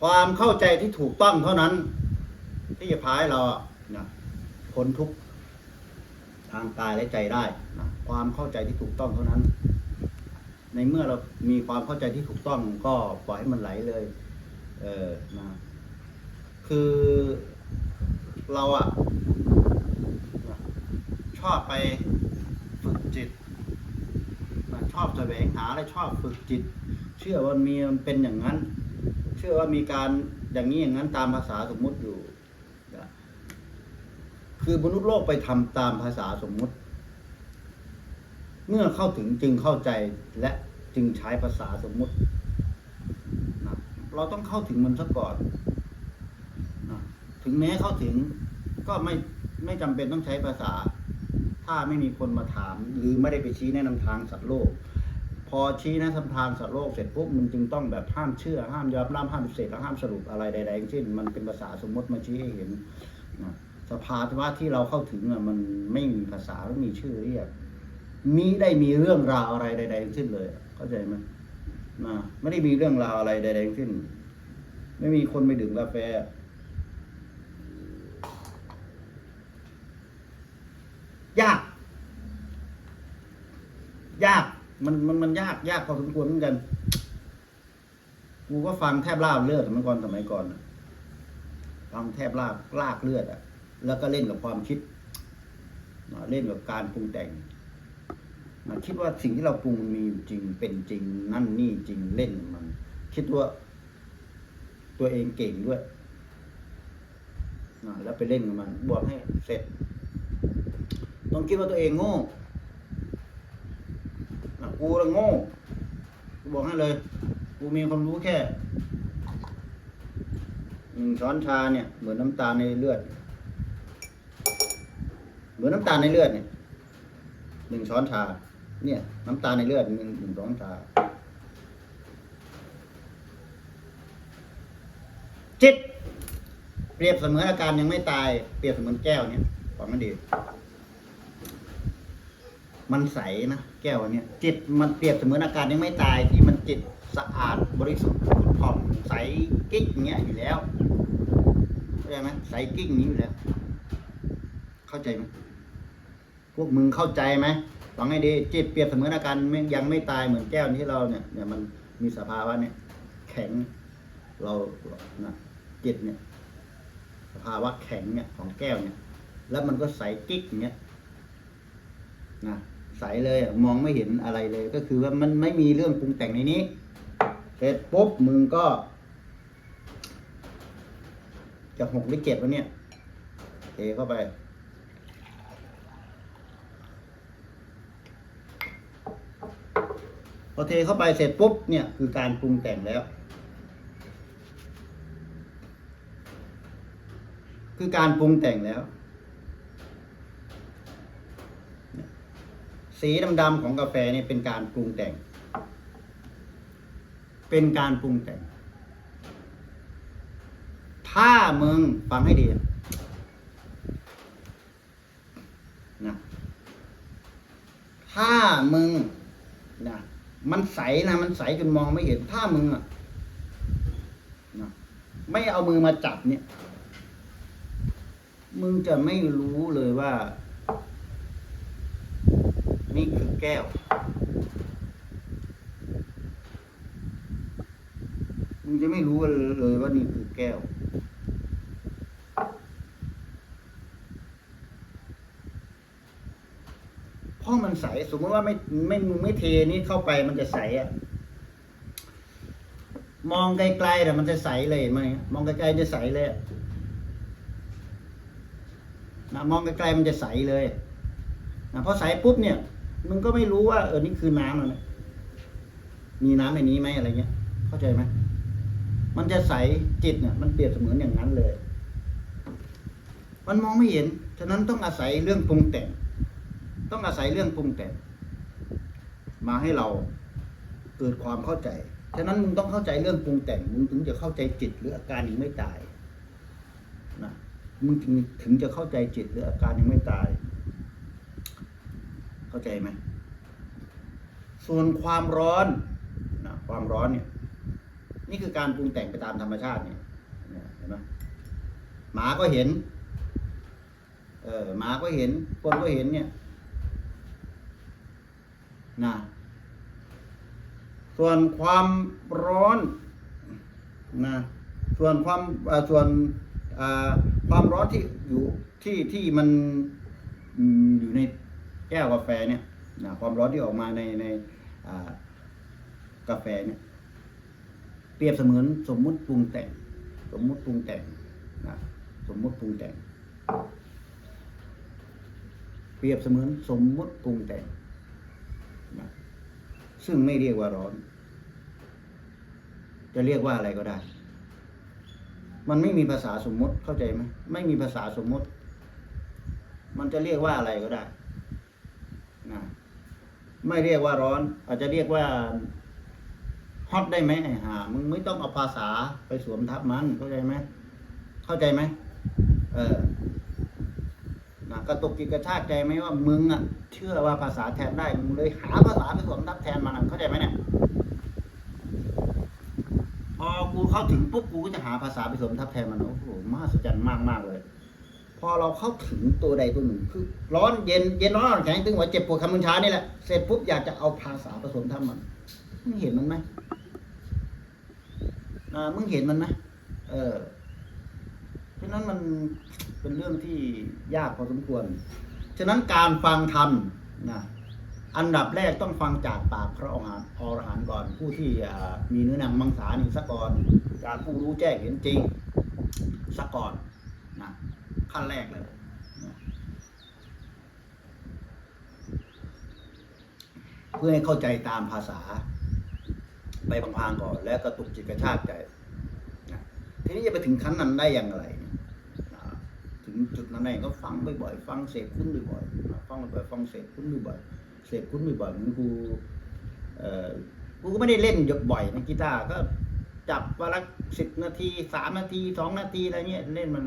ความเข้าใจที่ถูกต้องเท่านั้น ที่จะพาให้เราอะนะพ้นทุกทางกายและใจได้นะความเข้าใจที่ถูกต้องเท่านั้น ในเมื่อเรามีความเข้าใจที่ถูกต้องก็ปล่อยให้มันไหลเลย เออนะคือเราอะชอบไปฝึกจิตชอบแสวงหาและชอบฝึกจิต เชื่อว่ามีมันเป็นอย่างนั้น ชื่อว่ามีการอย่างนี้อย่างนั้นตามภาษาสมมุติอยู่นะคือมนุษย์โลกไปทำตามภาษาสมมุติ เมื่อเข้าถึงจึงเข้าใจและจึงใช้ภาษาสมมุตินะเราต้องเข้าถึงมันซะก่อนนะถึงแม้เข้าถึงก็ไม่ไม่จำเป็นต้องใช้ภาษา ถ้าไม่มีคนมาถาม หรือไม่ได้ไปชี้แนะนำทางสัตว์โลก อชี้นะนำทางสัตว์โลกเสร็จปุ๊บมันจึงต้องแบบห้ามเชื่อห้ามยอมรับห้ามปฏิเสธและห้ามสรุปอะไรใดๆทั้งสิ้นมันเป็นภาษาสมมติมาชี้ให้เห็นนะสภาวะที่เราเข้าถึงอะมันไม่มีภาษาไม่มีชื่อเรียกมิได้มีเรื่องราวอะไรใดๆทั้งสิ้นเลย เข้าใจไหมนะไม่ได้มีเรื่องราวอะไรใดๆทั้งสิ้น ไม่มีคนไปดื่มกาแฟยาก ยาก มันมันมันยากยากพอสมควรเหมือนกัน กูก็ฟังแทบลาบเลือดเมื่อก่อนสมัยก่อนฟังแทบลาบลากเลือดอะ แล้วก็เล่นกับความคิดเล่นกับการปรุงแต่งคิดว่าสิ่งที่เราปรุงมันมีจริงเป็นจริง นั่นนี่จริงเล่นมัน คิดว่าตัวเองเก่งด้วยแล้วไปเล่นกับมันบอกให้เสร็จ ต้องคิดว่าตัวเองโง่ กูละโง่กูบอกให้เลย กูมีความรู้แค่หนึ่งช้อนชาเนี่ย เหมือนน้ำตาลในเลือด เหมือนน้ำตาลในเลือดเนี่ยหนึ่งช้อนชา เนี่ย น้ำตาลในเลือดหนึ่งหนึ่งช้อนชาจิตเปรียบเสมือนอาการยังไม่ตาย เปรียบเสมือนแก้วเนี่ยฟังให้ดี มันใสนะแก้วอันเนี้ยจิตมันเปรียบเสมือนอาการยังไม่ตายที่มันจิตสะอาดบริสุทธิ์ผุดผ่องใสกิ๊กอย่างเงี้ยอยู่แล้วเข้าใจไหมใสกิ๊กนี้อยู่แล้ว เข้าใจไหมพวกมึงเข้าใจไหมฟังให้ดีจิตเปรียบเสมือนอาการยังไม่ตายเหมือนแก้วที่เราเนี่ยเนี่ยมันมีสภาวะเนี่ย แข็ง เรานะจิตเนี่ย สภาวะแข็งเนี่ยของแก้วเนี่ย แล้วมันก็ใสกิ๊กอย่างเงี้ยนะ ใสเลยมองไม่เห็นอะไรเลย ก็คือว่ามันไม่มีเรื่องปรุงแต่งในนี้เสร็จปุ๊บมึงก็จะหกหรือเจ็ดวะเนี่ยเทเข้าไป พอเทเข้าไปเสร็จปุ๊บเนี่ยคือการปรุงแต่งแล้ว คือการปรุงแต่งแล้ว สีดำๆของกาแฟเนี่ยเป็นการปรุงแต่ง เป็นการปรุงแต่ง ถ้ามึงฟังให้ดีนะถ้ามึงนะมันใสนะมันใสจนมองไม่เห็น ถ้ามึงอะนะไม่เอามือมาจับเนี่ย มึงจะไม่รู้เลยว่า นี่คือแก้ว มึงจะไม่รู้เลยว่านี่คือแก้ว เพราะมันใส สมมติว่าไม่ไม่มึงไม่เทนี่เข้าไปมันจะใสอะมองไกลๆแต่มันจะใสเลยเห็นไหมมองไกลๆจะใสเลยนะมองไกลๆมันจะใสเลยนะพอใสปุ๊บเนี่ย มึงก็ไม่รู้ว่าเออนี่คือน้ำอะไรมีน้ำในนี้ไหมอะไรเงี้ย เข้าใจไหมมันจะใสจิตเนี่ยมันเปรียบเสมือนอย่างนั้นเลย มันมองไม่เห็น ฉะนั้นต้องอาศัยเรื่องปรุงแต่ง ต้องอาศัยเรื่องปรุงแต่ง มาให้เราเกิดความเข้าใจ ฉะนั้นมึงต้องเข้าใจเรื่องปรุงแต่ง มึงถึงจะเข้าใจจิตหรืออาการยังไม่ตายนะ มึงถึงถึงจะเข้าใจจิตหรืออาการยังไม่ตาย เข้าใจไหมส่วนความร้อนนะความร้อนเนี่ย นี่คือการปรุงแต่งไปตามธรรมชาติเนี่ยเห็นไหมหมาก็เห็น เออหมาก็เห็น คนก็เห็นเนี่ยนะส่วนความร้อนนะส่วนความส่วนความร้อนที่อยู่ที่ที่มันอยู่ใน แก้วกาแฟเนี่ยนะความร้อนที่ออกมาในในกาแฟเนี่ยเปรียบเสมือนสมมุติปรุงแต่ง สมมุติปรุงแต่งนะสมมุติปรุงแต่ง เปรียบเสมือนสมมุติปรุงแต่งนะซึ่งไม่เรียกว่าร้อน จะเรียกว่าอะไรก็ได้ มันไม่มีภาษาสมมุติเข้าใจไหมไม่มีภาษาสมมุติ มันจะเรียกว่าอะไรก็ได้ นะไม่เรียกว่าร้อน อาจจะเรียกว่าฮอตได้ไหมไอ้ห่ามึงไม่ต้องเอาภาษาไปสวมทับมันเข้าใจไหมเข้าใจไหมเออนะกระตุกจิกระชากใจไหมว่ามึงอะ เชื่อว่าภาษาแทนได้มึงเลยหาภาษาไปสวมทับแทนมันเข้าใจไหมเนี่ยพอกูเข้าถึงปุ๊บกูก็จะหาภาษาไปสวมทับแทนมันโอ้โหมหัศจรรย์มากมากเลย พอเราเข้าถึงตัวใดตัวหนึ่ง คือ ร้อนเย็นเย็นร้อนอ่อนแข็งตึงหัวเจ็บปวดคำมึนช้านี่แหละเสร็จปุ๊บอยากจะเอาภาษาผสมทับมันมึงเห็นมันไหมอ่ามึงเห็นมันไหมเออเพราะฉะนั้นมันเป็นเรื่องที่ยากพอสมควร ฉะนั้นการฟังธรรมนะอันดับแรกต้องฟังจากปากพระอรหันต์อรหันต์ก่อน ผู้ที่มีเนื้อหนังมังสานี่ซะก่อน การผู้รู้แจ้งเห็นจริงซะก่อนนะ ขั้นแรกเลย เพื่อให้เข้าใจตามภาษา ไปบางพางก่อน แล้วกระตุกจิตกระชากใจทีนี้จะไปถึงขั้นนั้นได้อย่างไรถึงจุดนั้นได้ก็ฟังบ่อยๆฟังเสพคุ้นบ่อยๆฟังบ่อยๆฟังเสพคุ้นบ่อยๆเสพคุ้นบ่อยๆเหมือนกูเออกูก็ไม่ได้เล่นบ่อยนะกีตาร์ก็จับวันละสิบนาทีสามนาทีสองนาทีอะไรเงี้ยเล่นมัน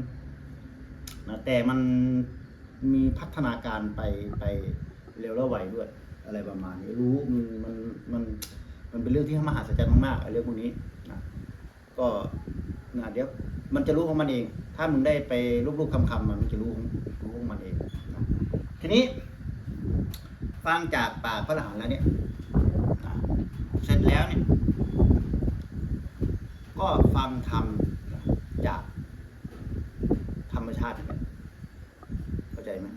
นะแต่มันมีพัฒนาการไปไปเร็วและไวด้วย อะไรประมาณนี้รู้มันมันมันมันเป็นเรื่องที่มหัศจรรย์มากๆไอ้เรื่องพวกนี้นะก็นะเดี๋ยวมันจะรู้ของมันเอง ถ้ามึงได้ไปรูปๆคำๆมันมันจะรู้ของรู้ของมันเองนะทีนี้ ฟังจากปากพระอรหันต์แล้วเนี่ยนะเสร็จแล้วเนี่ย ก็ฟังธรรมจาก มชาติ เข้าใจไหม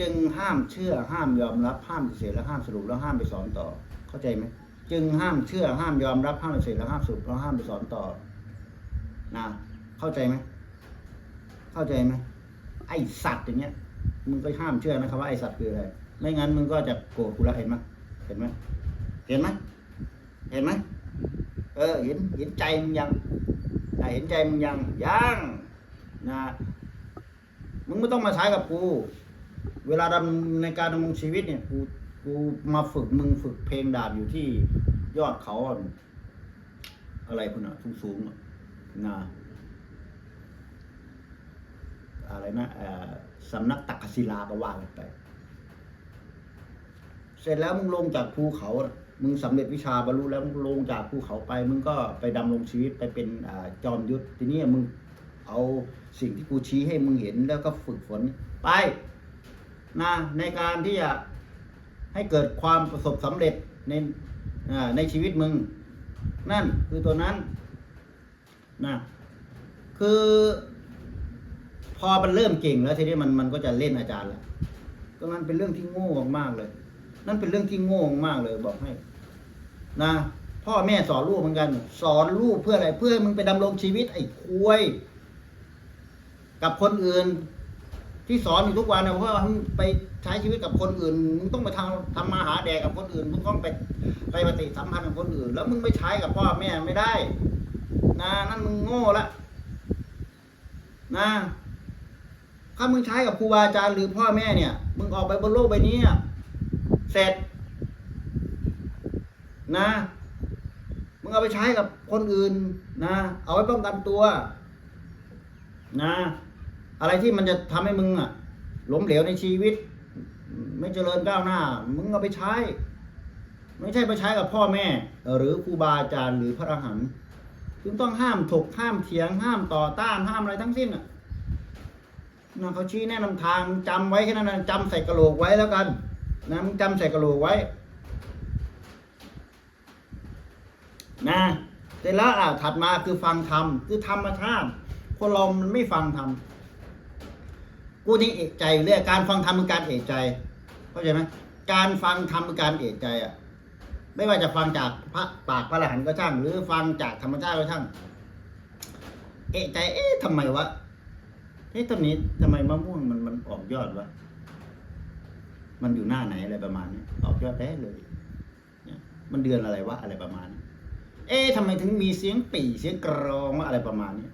จึงห้ามเชื่อห้ามยอมรับห้ามเสธและห้ามสรุปแล้วห้ามไปสอนต่อ เข้าใจไหมจึงห้ามเชื่อห้ามยอมรับห้ามเสธและห้ามสรุปแล้วห้ามไปสอนต่อนะเข้าใจไหมเข้าใจไหมไอสัตว์อย่างเงี้ยมึงก็ห้ามเชื่อนะครับว่าไอสัตว์คืออะไรไม่งั้นมึงก็จะโกรธกูแล้วเห็นไหมเห็นไหมเห็นไหมเห็นไหมเออเห็นเห็นใจมึงยังอ่เห็นใจมึงยังยัง นะมึงไม่ต้องมาใช้กับกู เวลาดำในการดำรงชีวิตเนี่ยกูกูมาฝึกมึงฝึกเพลงดาบอยู่ที่ยอดเขา อะไรพุ่นอะสูงๆนะอะไรนะเออสำนักตักศิลาก็ว่ากันไป เสร็จแล้วมึงลงจากภูเขา มึงสำเร็จวิชาบรรลุแล้วมึงลงจากภูเขาไป มึงก็ไปดำรงชีวิตไปเป็นอจอมยุทธทีนี้มึง เอาสิ่งที่กูชี้ให้มึงเห็นแล้วก็ฝึกฝนไปนะในการที่จะให้เกิดความประสบสำเร็จในในชีวิตมึง นั่นคือตัวนั้นนะคือ พอมันเริ่มเก่งแล้วทีนี้มันมันก็จะเล่นอาจารย์แล้วตรงนั้นเป็นเรื่องที่โง่มากๆเลย นั่นเป็นเรื่องที่โง่มากเลยบอกให้ นะพ่อแม่สอนลูกเหมือนกัน สอนลูกเพื่ออะไรเพื่อมึงไปดำรงชีวิตไอ้ควย กับคนอื่น ที่สอนอยู่ทุกวันนะเพราะว่ามึงไปใช้ชีวิตกับคนอื่นมึงต้องไปทำทำมาหาแดกกับคนอื่นมึงต้องไปไปปฏิสัมพันธ์กับคนอื่น แล้วมึงไม่ใช้กับพ่อแม่ไม่ได้นะนั่นมึงโง่ละนะถ้ามึงใช้กับครูบาอาจารย์หรือพ่อแม่เนี่ย มึงออกไปบนโลกใบนี้เสร็จ นะมึงเอาไปใช้กับคนอื่นนะ เอาไว้ป้องกันตัว นะ อะไรที่มันจะทำให้มึงอะล้มเหลวในชีวิต ไม่เจริญก้าวหน้า มึงเอาไปใช้ ไม่ใช่ไปใช้กับพ่อแม่ หรือครูบาอาจารย์หรือพระอรหันต์คุณต้องห้ามถกห้ามเถียงห้ามต่อต้านห้ามอะไรทั้งสิ้นอะนะเขาชี้แนะนำทางจำไว้แค่นั้นนะจำใส่กระโหลกไว้แล้วกันนะมึงจำใส่กระโหลกไว้ นะเสร็จแล้วอะถัดมาคือฟังธรรมคือธรรมชาติคนเรามันไม่ฟังธรรม กูนี่เอกใจเรื่อยการฟังธรรมคือการเอกใจเข้าใจไหมการฟังธรรมคือการเอกใจอะไม่ว่าจะฟังจากพระปากพระอรหันก็ช่าง หรือฟังจากธรรมชาติก็ช่าง เอกใจ เอ๊ะทำไมวะเอ๊ะต้นนี้ทำไมมะม่วงมันมันออกยอดวะ มันอยู่หน้าไหนอะไรประมาณนี้ออกยอดได้เลยเนี่ยมันเดือนอะไรวะอะไรประมาณนี้เอ๊ะทำไมถึงมีเสียงปี่เสียงกรองวะอะไรประมาณนี้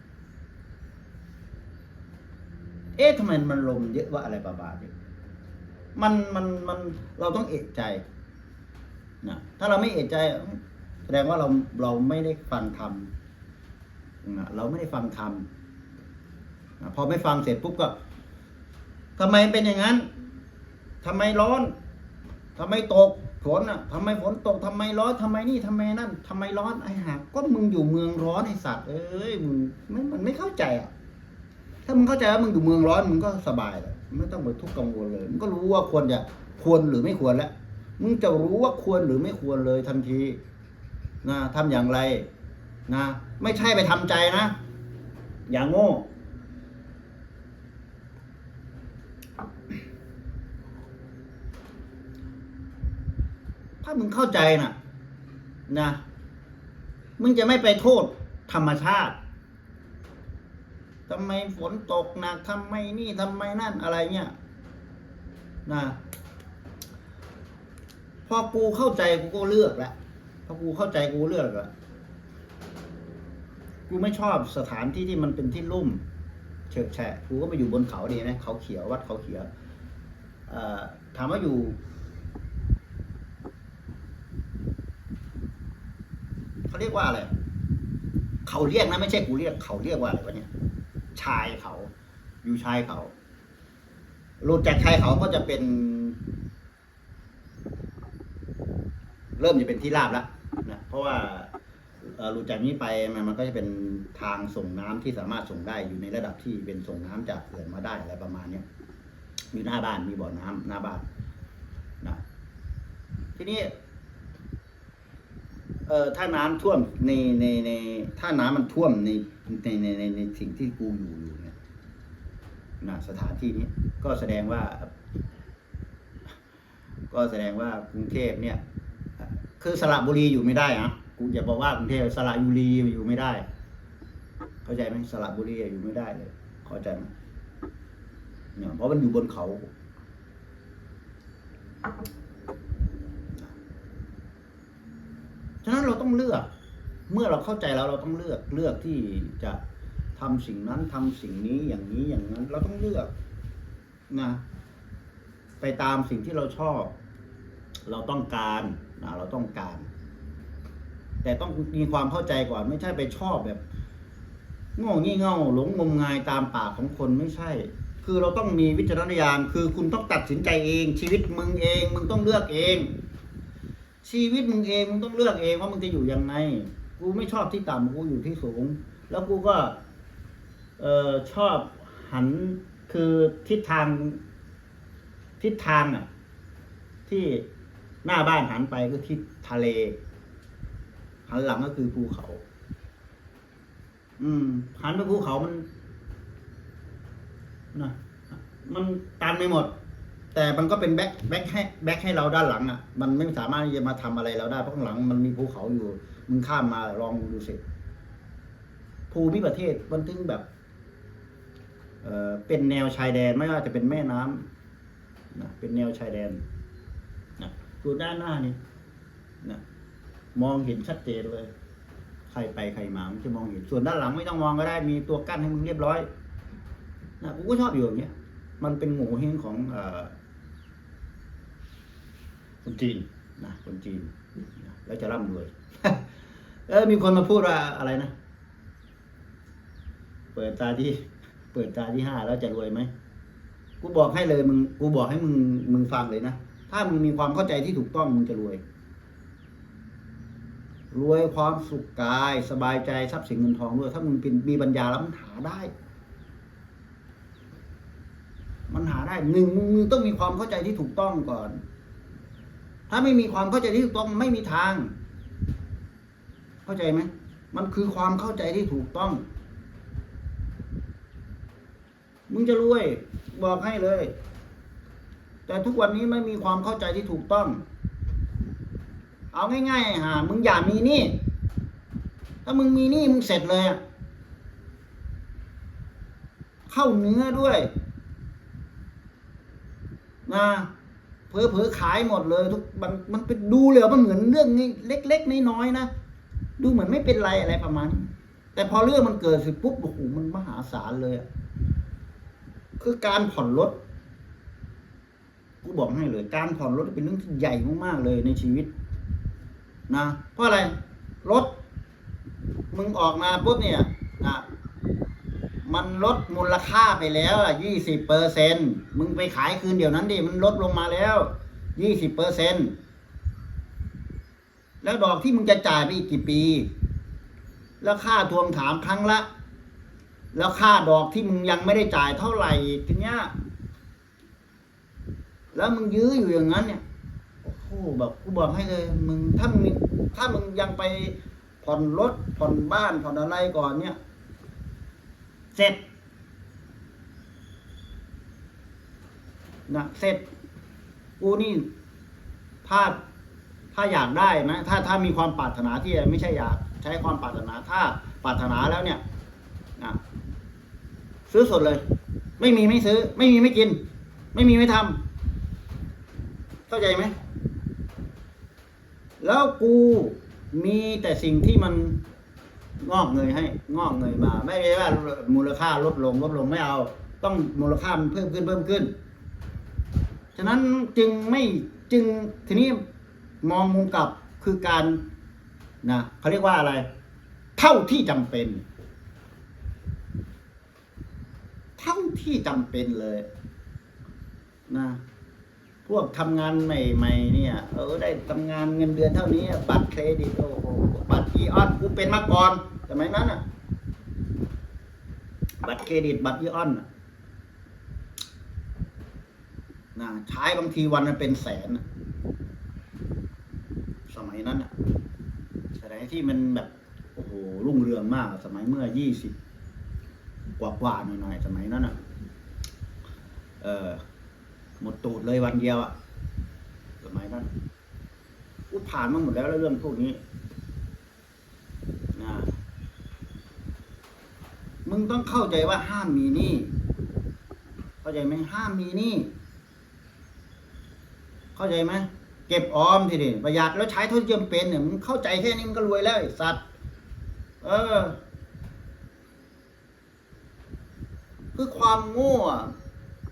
เอ๊ะทำไมมันลมเยอะวะอะไรประมาณนี้มันมันมันเราต้องเอกใจนะถ้าเราไม่เอกใจแสดงว่าเราเราไม่ได้ฟังธรรมนะเราไม่ได้ฟังธรรมนะพอไม่ฟังเสร็จปุ๊บก็ทำไมเป็นอย่างนั้นทำไมร้อนทำไมตกฝนอะทำไมฝนตกทำไมร้อนทำไมนี่ทำไมนั่นทำไมร้อนไอ้ห่าก็มึงอยู่เมืองร้อนไอ้สัตว์เอ้ยมึงมันไม่เข้าใจอะ ถ้ามึงเข้าใจว่ามึงอยู่เมืองร้อนมึงก็สบายเลยไม่ต้องไปทุกข์กังวลเลย มึงก็รู้ว่าควรจะควรหรือไม่ควรแล้ว มึงจะรู้ว่าควรหรือไม่ควรเลยทันทีนะทำอย่างไรนะ ไม่ใช่ไปทำใจนะ อย่างโง่ถ้ามึงเข้าใจนะนะ มึงจะไม่ไปโทษธรรมชาติ ทำไมฝนตกหนักทำไมนี่ทำไมนั่นอะไรเงี้ยนะพอกูเข้าใจกูก็เลือกแล้วพอกูเข้าใจกูเลือกแล้วกูไม่ชอบสถานที่ที่มันเป็นที่ลุ่มเฉิดแฉะกูก็ไปอยู่บนเขาดีนะเขาเขียววัดเขาเขียวถามว่าอยู่ เขาเรียกว่าอะไรเขาเรียกนะไม่ใช่กูเรียกเขาเรียกว่าอะไรวะเนี่ย ชายเขา อยู่ชายเขาหลุดจากชายเขาก็จะเป็น เริ่มจะเป็นที่ราบแล้วนะเพราะว่าหลุดจากนี้ไปมันก็จะเป็นทางส่งน้ำที่สามารถส่งได้อยู่ในระดับที่เป็นส่งน้ำจากเขื่อนมาได้อะไรประมาณเนี้ยมีหน้าบ้านมีบ่อน้ำหน้าบ้านนะทีนี้ เออถ้าน้ำท่วมในในในถ้าน้ำมันท่วมในในในในในสิ่งที่กูอยู่อยู่เนี่ยนะสถานที่นี้ก็แสดงว่า ก็แสดงว่ากรุงเทพเนี่ย คือสระบุรีอยู่ไม่ได้อะกูอย่าบอกว่ากรุงเทพสระบุรีอยู่ไม่ได้ เข้าใจไหมสระบุรีอยู่ไม่ได้เลยเข้าใจไหมเนี่ยเพราะมันอยู่บนเขา ฉะนั้นเราต้องเลือก เมื่อเราเข้าใจแล้วเราต้องเลือกเลือกที่จะทำสิ่งนั้นทำสิ่งนี้อย่างนี้อย่างนั้น เราต้องเลือกนะไปตามสิ่งที่เราชอบ เราต้องการนะเราต้องการ แต่ต้องมีความเข้าใจก่อน ไม่ใช่ไปชอบแบบโง่งี่เง่าหลงงมงายตามปากของคนไม่ใช่ คือเราต้องมีวิจารณญาณคือคุณต้องตัดสินใจเอง ชีวิตมึงเอง มึงต้องเลือกเอง ชีวิตมึงเองมึงต้องเลือกเองว่ามึงจะอยู่ยังไง กูไม่ชอบที่ต่ำกูอยู่ที่สูง แล้วกูก็ เออชอบหันคือทิศทาง ทิศทางอะ ที่หน้าบ้านหันไปก็ทิศทะเล หันหลังก็คือภูเขา อืม หันไปภูเขามันนะมันตันไปหมด แต่มันก็เป็นแบ็คแบ็คให้แบ็คให้เราด้านหลังอะ มันไม่สามารถที่จะมาทำอะไรเราได้เพราะข้างหลังมันมีภูเขาอยู่มึงข้ามมาลองดูสิภูมิประเทศมันถึงแบบเอ่อเป็นแนวชายแดนไม่ว่าจะเป็นแม่น้ำนะเป็นแนวชายแดนนะดูด้านหน้านี่นะมองเห็นชัดเจนเลย ใครไปใครมามันจะมองเห็นส่วนด้านหลังไม่ต้องมองก็ได้มีตัวกั้นให้มึงเรียบร้อยนะกูก็ชอบอยู่อย่างเงี้ยมันเป็นโง่เฮงของเอ่อ คนจีนนะคนจีนนะแล้วจะร่ำรวย เออมีคนมาพูดว่าอะไรนะ เปิดตาที่ เปิดตาที่ห้าแล้วจะรวยไหมกูบอกให้เลยมึงกูบอกให้มึงมึงฟังเลยนะถ้ามึงมีความเข้าใจที่ถูกต้องมึงจะรวย รวยความสุขกายสบายใจทรัพย์สินเงินทองด้วย ถ้ามึงเป็นมีปัญญาแล้วมันหาได้ มันหาได้หนึ่งมึงต้องมีความเข้าใจที่ถูกต้องก่อน ถ้าไม่มีความเข้าใจที่ถูกต้องไม่มีทาง เข้าใจไหมมันคือความเข้าใจที่ถูกต้อง มึงจะรวยบอกให้เลย แต่ทุกวันนี้ไม่มีความเข้าใจที่ถูกต้อง เอาง่ายๆฮะมึงอย่ามีนี้ถ้ามึงมีนี้มึงเสร็จเลยเข้าเนื้อด้วยนะ เผลอขายหมดเลยทุกมันมันเป็นดูเลยมันเหมือนเรื่องนี้เล็กๆน้อยๆนะดูเหมือนไม่เป็นไรอะไรประมาณนี้แต่พอเรื่องมันเกิดสิปุ๊บโอ้โหมันมหาศาลเลยคือการผ่อนรถกูบอกให้เลย การผ่อนรถเป็นเรื่องที่ใหญ่มากๆเลยในชีวิต นะ เพราะอะไรรถมึงออกมาปุ๊บเนี่ย มันลดมูลค่าไปแล้วอะยี่สิบเปอร์เซ็นมึงไปขายคืนเดี๋ยวนั้นดิ มันลดลงมาแล้วยี่สิบเปอร์เซ็นแล้วดอกที่มึงจะจ่ายไปอีกกี่ปี แล้วค่าทวงถามครั้งละ แล้วค่าดอกที่มึงยังไม่ได้จ่ายเท่าไหร่ทีเนี้ย แล้วมึงยื้ออยู่อย่างนั้นเนี่ยโอ้โหแบบกูบอกให้เลย มึงถ้ามึงถ้ามึงยังไปผ่อนรถผ่อนบ้านผ่อนอะไรก่อนเนี่ย เสร็จนะเสร็จกูนี่ถ้าถ้าอยากได้นะ ถ้าถ้ามีความปรารถนาที่ไม่ใช่อยากใช้ความปรารถนา ถ้าปรารถนาแล้วเนี่ยนะซื้อสดเลย ไม่มีไม่ซื้อ ไม่มีไม่กิน ไม่มีไม่ทำเข้าใจไหมแล้วกูมีแต่สิ่งที่มัน งอกเงยให้งอกเงยมา ไม่ได้ว่ามูลค่าลดลงลดลงไม่เอา ต้องมูลค่ามันเพิ่มขึ้นเพิ่มขึ้น ฉะนั้นจึงไม่จึงทีนี้มองมุมกลับคือการนะเขาเรียกว่าอะไร เท่าที่จำเป็น เท่าที่จำเป็นเลยนะ พวกทำงานใหม่ ๆ เนี่ย เออได้ทำงานเงินเดือนเท่านี้บัตรเครดิตโอ้โหบัตรอีออนกูเป็นมาก่อนสมัยนั้นอะ บัตรเครดิตบัตรอีออนน่ะนะใช้บางทีวันมันเป็นแสนสมัยนั้นอะสมัยที่มันแบบโอ้โหรุ่งเรืองมาก สมัยเมื่อยี่สิบกว่าๆหน่อยๆสมัยนั้นอะ เออ หมดตูดเลยวันเดียวอะสมัยนั้นกูผ่านมาหมดแล้วเรื่องพวกนี้นะมึงต้องเข้าใจว่าห้ามมีหนี้เข้าใจไหมห้ามมีหนี้เข้าใจไหมเก็บออมทีเดีประหยัดแล้วใช้เท่าที่จำเป็นเนี่ยมึงเข้าใจแค่นี้มึงก็รวยแล้วไอ้สัตว์ เออ คือความโง่อะ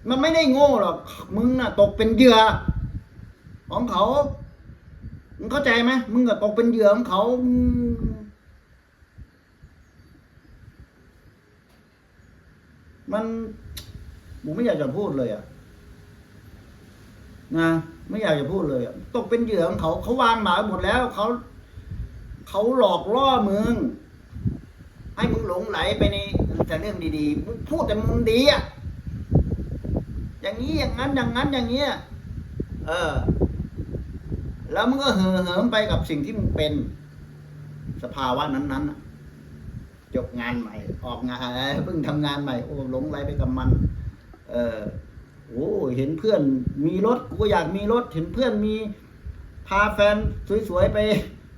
มันไม่ได้โง่หรอก มึงน่ะ ตกเป็นเหยื่อของเขา มึงเข้าใจไหมมึงก็ตกเป็นเหยื่อของเขาม,มันผมไม่อยากจะพูดเลยอะ นะ ไม่อยากจะพูดเลยอะ ตกเป็นเหยื่อของเขา เขาวางหมายหมดแล้ว เขาเขาหลอกล่อมึง ให้มึงหลงไหลไปในแต่เรื่องดีๆ พูดแต่มึงดีอะ อย่างนี้อย่างนั้นอย่างนั้นอย่างเงี้ยเออ แล้วมึงก็เห่อเหิมไปกับสิ่งที่มึงเป็น สภาวะนั้นๆน่ะจบงานใหม่ ออกงานเอ้ยเพิ่งทำงานใหม่ โอ้หลงไหลไปกับมัน เออโอ้เห็นเพื่อนมีรถกูก็อยากมีรถ เห็นเพื่อนมีพาแฟนสวยๆไป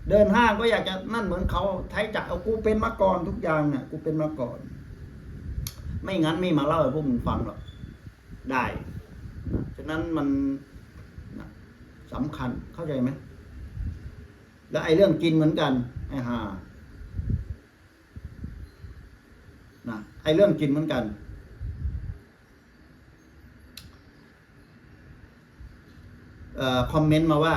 เดินห้างก็อยากจะนั่นเหมือนเขาไทยจะเอากูเป็นมาก่อนทุกอย่างเนี่ยกูเป็นมาก่อน ไม่งั้นไม่มาเล่าให้พวกมึงฟังหรอก ได้ฉะนั้นมันสำคัญเข้าใจไหมแล้วไอ้เรื่องกินเหมือนกันไอ้ห่านะไอ้เรื่องกินเหมือนกันเอ่อคอมเมนต์มาว่า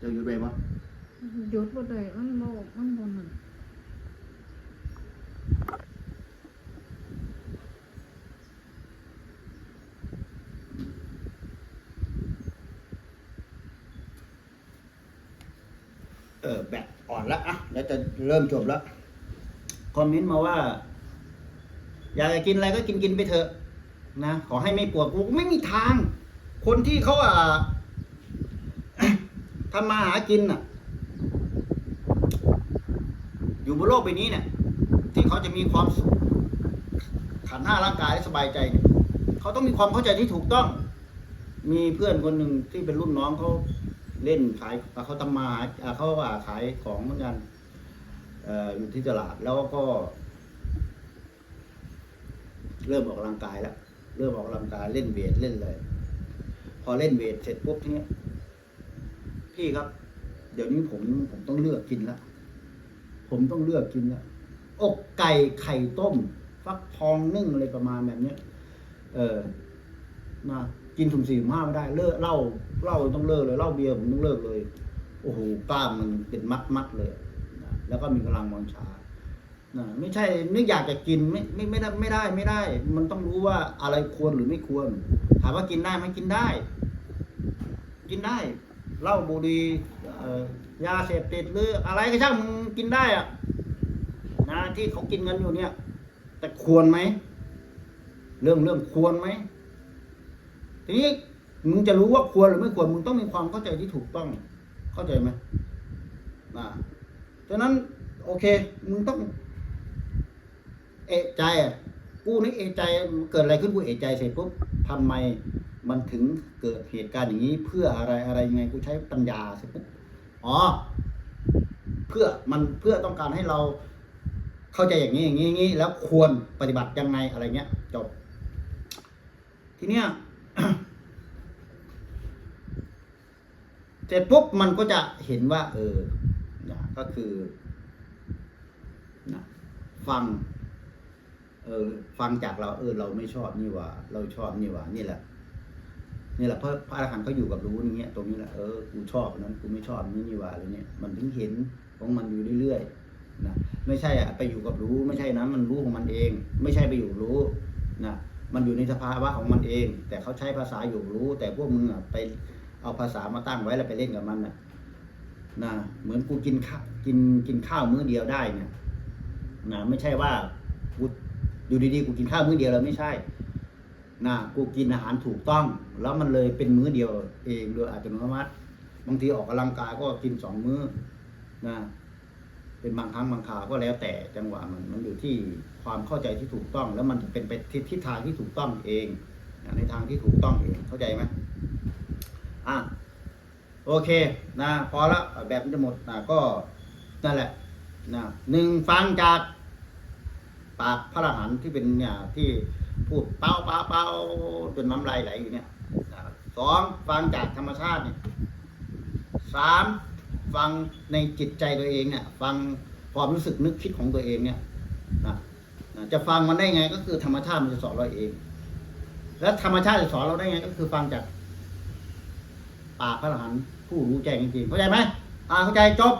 จะหยุดไปปะ หยุดบ่ได้มันบ่มันบ่นั่น หยุดไปปะ มันบ่นั่น หยุดไปปะ มันบ่นั่น หยุดไปปะ มันบ่นั่น หยุดไปปะ มันบ่นั่น หยุดไปปะ ออแบตอ่อนแล้วอะแล้วจะเริ่มจบแล้วคอมเมนต์มาว่า อยากจะกินอะไรก็กินกินไปเถอะนะขอให้ไม่ปวดกูไม่มีทาง คนที่เขาอะทำมาหากินอะ อยู่บนโลกใบนี้เนี่ย ที่เขาจะมีความสุขขันห้าร่างกายและสบายใจเนี่ยเขาต้องมีความเข้าใจที่ถูกต้อง มีเพื่อนคนหนึ่งที่เป็นรุ่นน้องเขา เล่นขายเขาทำมาเขาว่าขายของเหมือนกันอยู่ที่ตลาดแล้วก็ เริ่มออกกำลังกายแล้วเริ่มออกกำลังกายเล่นเวทเล่นเลย พอเล่นเวทเสร็จปุ๊บทีเนี้ยพี่ครับ เดี๋ยวนี้ผมผมต้องเลือกกินแล้วผมต้องเลือกกินแล้วอกไก่ไข่ต้ม ฟักทองนึ่งอะไรประมาณแบบเนี้ยเออนะกินถุงสี่ห้าไม่ได้เลิกเล้า เหล้าต้องเลิกเลยเหล้าเบียร์ผมต้องเลิกเลย โอ้โหกล้ามมันเป็นมัดมัดเลยนะแล้วก็มีกำลังวังชานะไม่ใช่นึกอยากจะกินไม่ไม่ไม่ได้ไม่ได้ไม่ได้ มันต้องรู้ว่าอะไรควรหรือไม่ควร ถามว่ากินได้ไหมกินได้ กินได้เหล้าบุหรี่ยาเสพติดหรืออะไรก็ช่างมึงกินได้อะนะที่เขากินกันอยู่เนี่ย แต่ควรไหม เรื่องเรื่องควรไหมทีนี้ มึงจะรู้ว่าควรหรือไม่ควรมึงต้องมีความเข้าใจที่ถูกต้อง เข้าใจไหมนะฉะนั้น โอเค มึงต้อง เอะใจอะกูนี่เอะใจเกิดอะไรขึ้นกูเอะใจเสร็จปุ๊บทำไมมันถึงเกิดเหตุการณ์อย่างนี้ เพื่ออะไรอะไรยังไงกูใช้ปัญญาเสร็จปุ๊บอ๋อ เพื่อมันเพื่อต้องการให้เราเข้าใจอย่างนี้อย่างนี้อย่างนี้แล้วควรปฏิบัติยังไงอะไรเงี้ยจบ ทีเนี้ย เสร็จปุ๊บมันก็จะเห็นว่า เออนะก็คือนะฟัง เออ ฟังจากเรา เออ เราไม่ชอบนี่ว่า เราชอบนี่ว่า นี่แหละนี่แหละพระพระอรหันต์เขาอยู่กับรู้อย่างเงี้ยตรงนี้แหละเออกูชอบนั้นกูไม่ชอบอันนี้นี่ว่าอะไรเนี่ยมันถึงเห็นของมันอยู่เรื่อยๆนะไม่ใช่อะไปอยู่กับรู้ไม่ใช่นะมันรู้ของมันเอง ไม่ใช่ไปอยู่รู้นะมันอยู่ในสภาวะของมันเอง แต่เขาใช้ภาษาอยู่รู้ แต่พวกมึงอะไป เอาภาษามาตั้งไว้แล้วไปเล่นกับมันน่ะนะเหมือนกูกินข้าวกินกินข้าวมื้อเดียวได้เนี่ยนะไม่ใช่ว่ากูอยู่ดีๆกูกินข้าวมื้อเดียวแล้วไม่ใช่นะกูกินอาหารถูกต้อง แล้วมันเลยเป็นมื้อเดียวเองโดยอัตโนมัติ บางทีออกกำลังกายก็กินสองมื้อนะเป็นบางครั้งบางคราวก็แล้วแต่จังหวะมันมันอยู่ที่ความเข้าใจที่ถูกต้อง แล้วมันเป็นไปทิศทิศทางที่ถูกต้องเองนะในทางที่ถูกต้องเองเข้าใจไหม อะโอเคนะพอละแบบมันจะหมดนะก็นั่นแหละนะหนึ่งฟังจากปากพระอรหันต์ที่เป็นเนี่ยที่พูดเป้าเป้าเป้าจนน้ำลายไหลอยู่เนี่ยสองฟังจากธรรมชาติเนี่ยสามฟังในจิตใจตัวเองเนี่ยฟังความรู้สึกนึกคิดของตัวเองเนี่ยนะนะจะฟังมันได้ไงก็คือธรรมชาติมันจะสอนเราเอง แล้วธรรมชาติจะสอนเราได้ไงก็คือฟังจาก ปากพระอรหันต์ผู้รู้แจ้งจริงๆเข้าใจไหมอ่าเข้าใจจบ